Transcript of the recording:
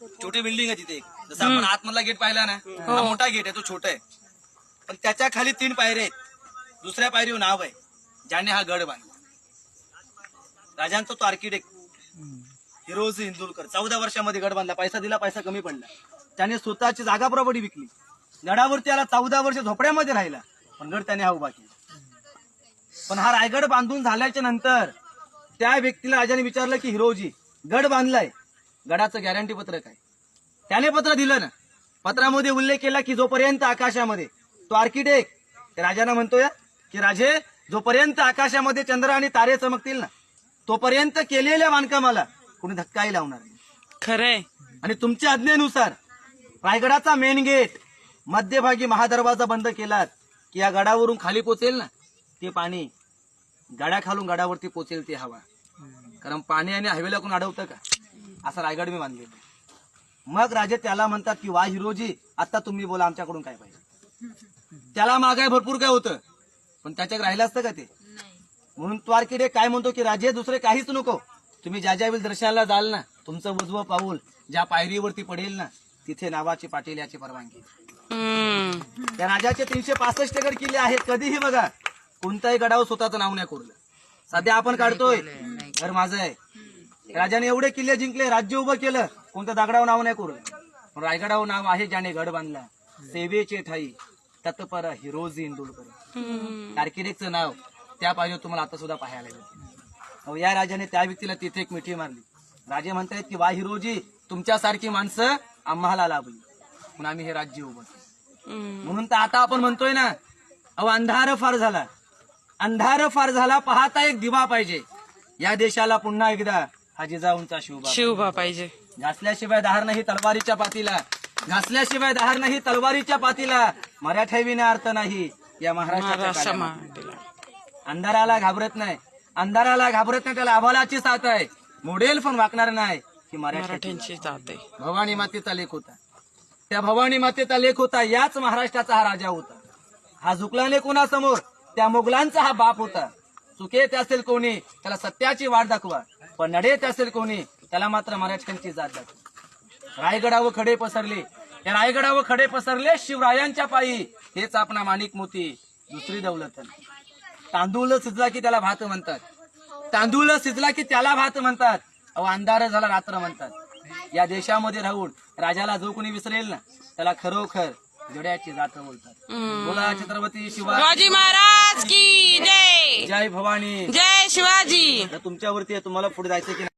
छोटी बिल्डिंग आहे तिथे एक. जसं आपण आतमधला गेट पाहिला ना हा. मोठा गेट आहे तो छोटा आहे. पण त्याच्याखाली तीन पायऱ्या आहेत. दुसऱ्या पायरीवर नाव आहे. ज्याने हा गड बांधला. राजांचा तो आर्किटेक्ट हिरोज इंदुलकर चौदा वर्षामध्ये गड बांधला. पैसा दिला पैसा कमी पडला. त्याने स्वतःची जागा प्रॉपर्टी विकली. गडावरती आला चौदा वर्ष झोपड्यामध्ये राहिला. पण गड त्याने हा उभा केला. पण हा रायगड बांधून झाल्याच्यानंतर त्या व्यक्तीला राजाने विचारलं की हिरोजी गड बांधलाय. गडाचं गॅरंटी पत्र काय त्याने पत्र दिलं ना. पत्रामध्ये उल्लेख केला की जोपर्यंत आकाशामध्ये तो आर्किटेक्ट राजांना म्हणतोय की राजे जोपर्यंत आकाशामध्ये चंद्र आणि तारे चमकतील ना तोपर्यंत केलेल्या बांधकामाला कोणी धक्काही लावणार नाही. खरंय. आणि तुमच्या आज्ञेनुसार रायगडाचा मेन गेट मध्यभागी महादरवाजा बंद केलात की या गडावरून खाली पोचेल ना ते पाणी गडाखालून गडावरती पोचेल ती हवा. कारण पाणी आणि हवेला कोण अडवतं का? असं रायगड मी बांधलेलं मग राजे त्याला म्हणतात की वा हिरोजी आता तुम्ही बोला आमच्याकडून काय पाहिजे? त्याला मागाय भरपूर काय होतं पण त्याच्यात राहिलं असतं का ते? म्हणून तो आर्किटेक्ट काय म्हणतो की राजे दुसरे काहीच नको. तुम्ही ज्या ज्या वेळी दर्शनाला जाल ना तुमचं उजवं पाऊल ज्या पायरीवरती पडेल ना तिथे नावाची पाटील याची परवानगी. त्या राजाचे तीनशे पासष्ट गड किल्ले आहेत कधीही बघा. कोणत्याही गडावर स्वतःचं नाव नाही कोरलं. सध्या आपण काढतोय. घर माझं आहे. राजाने एवढे किल्ले जिंकले राज्य उभं केलं. कोणत्या दगडावर नाव नाही कोरलं. पण रायगडावर नाव आहे ज्याने गड बांधला. सेवेचे ठाई तत्पर हिरोजी इंदुलकर. आर्किटेक्टचं नाव त्या पाहिजे तुम्हाला आता सुद्धा पाहायला मिळते या राजाने त्या व्यक्तीला तिथे एक मिठी मारली. राजे म्हणतायत की वा हिरोजी तुमच्यासारखी माणसं आम्हाला लाभली. म्हणून आम्ही हे राज्य उभं. म्हणून तर आता आपण म्हणतोय ना अहो अंधार फार झाला. अंधार फार झाला पाहता एक दिवा पाहिजे. या देशाला पुन्हा एकदा हा जिजाऊंचा शिवबा शिवबा पाहिजे. घासल्याशिवाय दहार नाही तलवारीच्या पातीला. घासल्याशिवाय दहार नाही तलवारीच्या पातीला. मराठा विना अर्थ नाही. या महाराष्ट्राच्या काळामध्ये. अंधाराला घाबरत नाही. अंधाराला घाबरत नाही त्याला अभालाची साथ आहे. मोडेल पण वाकणार नाही की मराठ्याची मराठ्यांची जात आहे. भवानी मातेचा लेख होता. त्या भवानी मातेचा लेख होता याच महाराष्ट्राचा हा राजा होता. हा झुकलाने कोणासमोर? त्या मुघलांचा हा बाप होता. चुकेत असेल कोणी त्याला सत्याची वाट दाखवा. पण नडेत असेल कोणी त्याला मात्र मराठ्यांची जात दाखवा. रायगडावर खडे पसरले. त्या रायगडावर खडे पसरले शिवरायांच्या पायी. हेच आपणा माणिक मोती दुसरी दौलत. तांदूळ शिजला की त्याला भात म्हणतात. तांदूळ शिजला की त्याला भात म्हणतात. अहो अंधार झाला रात्र म्हणतात. या देशामध्ये राहून राजाला जो कोणी विसरेल ना त्याला खरोखर जोड्याची जात बोलतात. बोला छत्रपती शिवाजी महाराज की जय भवानी जय शिवाजी आता तुमच्यावरती आहे, तुम्हाला पुढे जायचं की नाही?